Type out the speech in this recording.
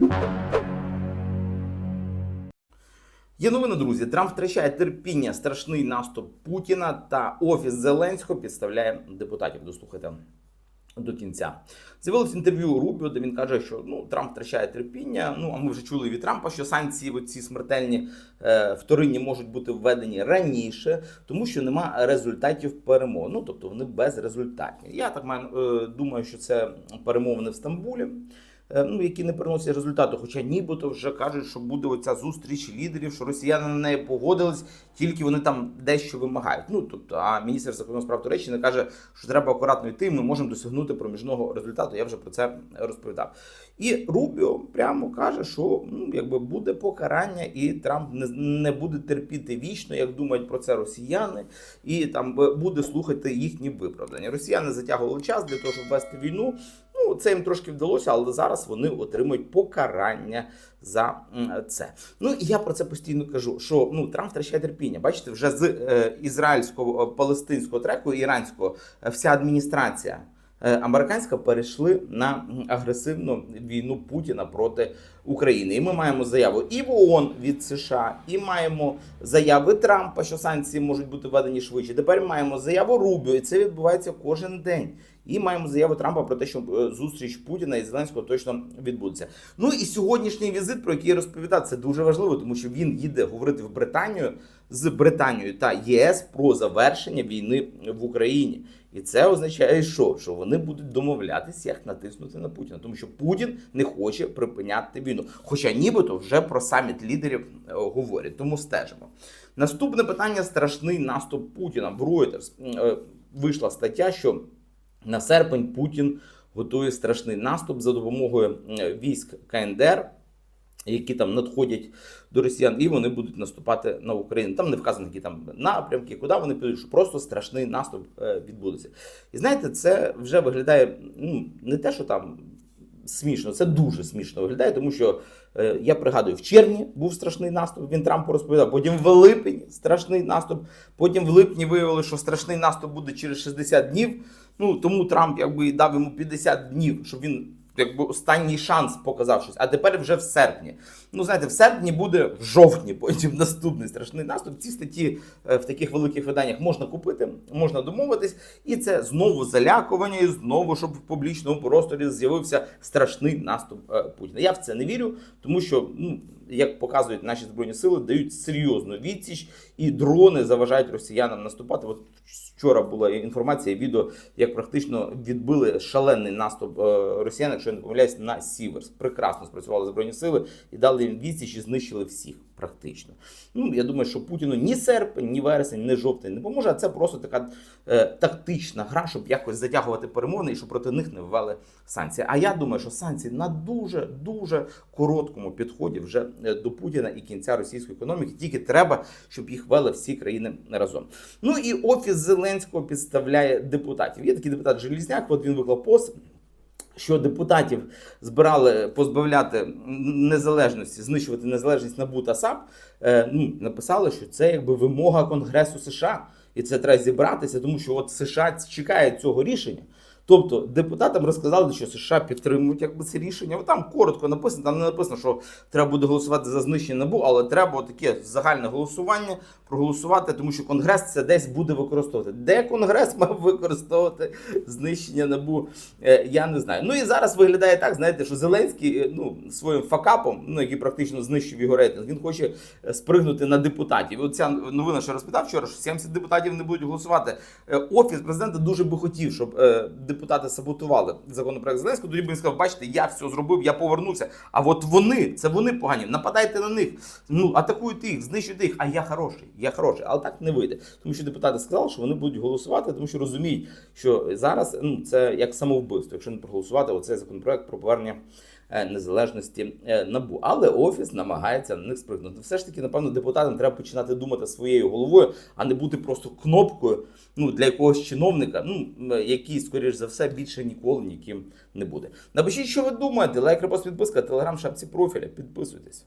Є новина, друзі. Трамп втрачає терпіння, страшний наступ Путіна та офіс Зеленського підставляє депутатів. Дослухайте до кінця. З'явилось інтерв'ю Рубіо, де він каже, що ну Трамп втрачає терпіння. Ну а ми вже чули від Трампа, що санкції ці смертельні е, вторинні можуть бути введені раніше, тому що нема результатів перемовин. Ну тобто вони безрезультатні. Я так маю, е, думаю, що це перемовини в Стамбулі. Е, Ну, які не приносять результату, хоча нібито вже кажуть, що буде оця зустріч лідерів, що росіяни на неї погодились, тільки вони там дещо вимагають. Ну тобто, а міністр закордонних справ Туреччини каже, що треба акуратно йти. Ми можемо досягнути проміжного результату. Я вже про це розповідав. І Рубіо прямо каже, що ну якби буде покарання, і Трамп не, не буде терпіти вічно, як думають про це росіяни, і там е, буде слухати їхні виправдання. Росіяни затягували час для того, щоб вести війну. Ну, це їм трошки вдалося, але зараз вони отримують покарання за це. Ну і я про це постійно кажу. Що ну Трамп втрачає терпіння. Бачите, вже з е, ізраїльського е, палестинського треку, іранського, е, вся адміністрація. е, Американська перейшли на агресивну війну Путіна проти України. І ми маємо заяву і в ООН від США, і маємо заяви Трампа, що санкції можуть бути введені швидше. Тепер маємо заяву Рубіо, і це відбувається кожен день. І маємо заяву Трампа про те, що е, зустріч Путіна і Зеленського точно відбудеться. Ну і сьогоднішній візит, про який розповідав, це дуже важливо, тому що він їде говорити в Британію з Британією та ЄС про завершення війни в Україні. І це означає, що? що вони будуть домовлятися, як натиснути на Путіна, тому що Путін не хоче припиняти війну. Хоча нібито вже про саміт лідерів е, говорять. Тому стежимо. Наступне питання: страшний наступ Путіна. В Reuters е, вийшла стаття, що на серпень Путін готує страшний наступ за допомогою військ КНДР, які там надходять до росіян, і вони будуть наступати на Україну. Там не вказано, які там напрямки, куди вони підуть, що просто страшний наступ е, відбудеться. І знаєте, це вже виглядає ну, не те, що там. Смішно, це дуже смішно виглядає, тому що е, я пригадую, в червні був страшний наступ. Він Трампу розповідав. Потім в липні страшний наступ. Потім в липні виявили, що страшний наступ буде через 60 днів. Ну тому Трамп якби дав йому 50 днів, щоб він якби останній шанс показав щось. А тепер вже в серпні. Ну знаєте, в серпні буде в жовтні. Потім наступний страшний наступ. Ці статті е, в таких великих виданнях можна купити, можна домовитись, і це знову залякування, і знову, щоб в публічному просторі з'явився страшний наступ е, Путіна. Я в це не вірю, тому що ну. Як показують наші збройні сили, дають серйозну відсіч, і дрони заважають росіянам наступати. От вчора була інформація, відео, як практично відбили шалений наступ е, росіян, якщо я не помиляюсь, на Сіверс. Прекрасно спрацювали збройні сили і дали їм відсіч і знищили всіх. Практично. Ну я думаю, що Путіну ні серпень, ні вересень, ні жовтень не поможе. А це просто така е, тактична гра, щоб якось затягувати перемовини і щоб проти них не ввели санкції. А я думаю, що санкції на дуже дуже короткому підході вже е, до Путіна і кінця російської економіки. Тільки треба, щоб їх вели всі країни разом. Ну і офіс Зеленського підставляє депутатів. Є такий депутат Желізняк. От він виклав пост. Що депутатів збирали позбавляти незалежності, знищувати незалежність НАБУ та САП, е, ну написали, що це якби вимога Конгресу США, і це треба зібратися, тому що от США чекає цього рішення. Тобто депутатам розказали, що США підтримують якби це рішення. Там коротко написано, там не написано, що треба буде голосувати за знищення набу, але треба таке загальне голосування проголосувати, тому що Конгрес це десь буде використовувати. Де Конгрес мав використовувати знищення набу? Е, я не знаю. Ну і зараз виглядає так, знаєте, що Зеленський е, ну своїм факапом, ну який практично знищив його рейтинг, він хоче е, спригнути на депутатів. Оця новина, що розпитав вчора, що 70 депутатів не будуть голосувати. Офіс президента дуже би хотів, щоб депутати саботували законопроект Зеленського. Тоді б він сказав, бачите, я все зробив, я повернувся. А от вони, це вони погані. Нападайте на них, ну атакуйте їх, знищуйте їх. А я хороший, я хороший. Але так не вийде. Тому що депутати сказали, що вони будуть голосувати, тому що розуміють, що зараз ну це як самовбивство, якщо не проголосувати оцей законопроект про повернення. е, Незалежності е, набу, але офіс намагається на них спригнути. Все ж таки, напевно, депутатам треба починати думати своєю головою, а не бути просто кнопкою ну для якогось чиновника, ну який, скоріш за все, більше ніколи ніким не буде. Напишіть, що ви думаєте. Лайк, репост, підписка, телеграм, шапці профіля. Підписуйтесь.